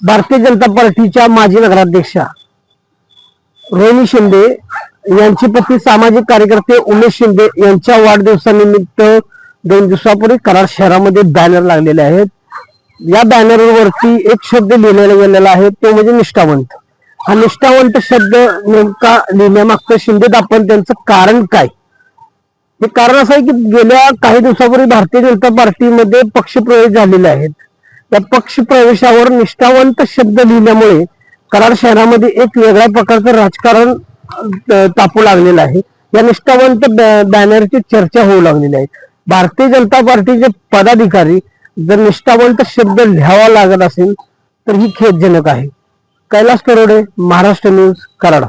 भारतीय जनता पार्टीच्या माजी नगराध्यक्षा रोहिणी शिंदे यांचे पती सामाजिक कार्यकर्ते उमेश शिंदे यांच्या वाढदिवसानिमित्त दोन दिवसापूर्वी कराड शहरामध्ये बॅनर लागलेले आहेत. या बॅनरवरती एक शब्द लिहिलेला गेलेला आहे तो म्हणजे निष्ठावंत. हा निष्ठावंत शब्द नेमका लिहिण्यामागचं शिंदे आपण त्यांचं कारण काय? हे कारण असं आहे की गेल्या काही दिवसापूर्वी भारतीय जनता पार्टीमध्ये पक्षप्रवेश झालेले आहेत या पक्ष प्रवेशावर निष्ठावंत शब्द लिहिल्यामुळे कराड शहरामध्ये एक वेगळ्या प्रकारचं राजकारण तापू लागलेलं आहे. या निष्ठावंत बॅनरची चर्चा होऊ लागलेली आहे. भारतीय जनता पार्टीचे पदाधिकारी जर निष्ठावंत शब्द लिहावा लागत असेल तर ही खेदजनक आहे. कैलास करोडे महाराष्ट्र न्यूज कराड.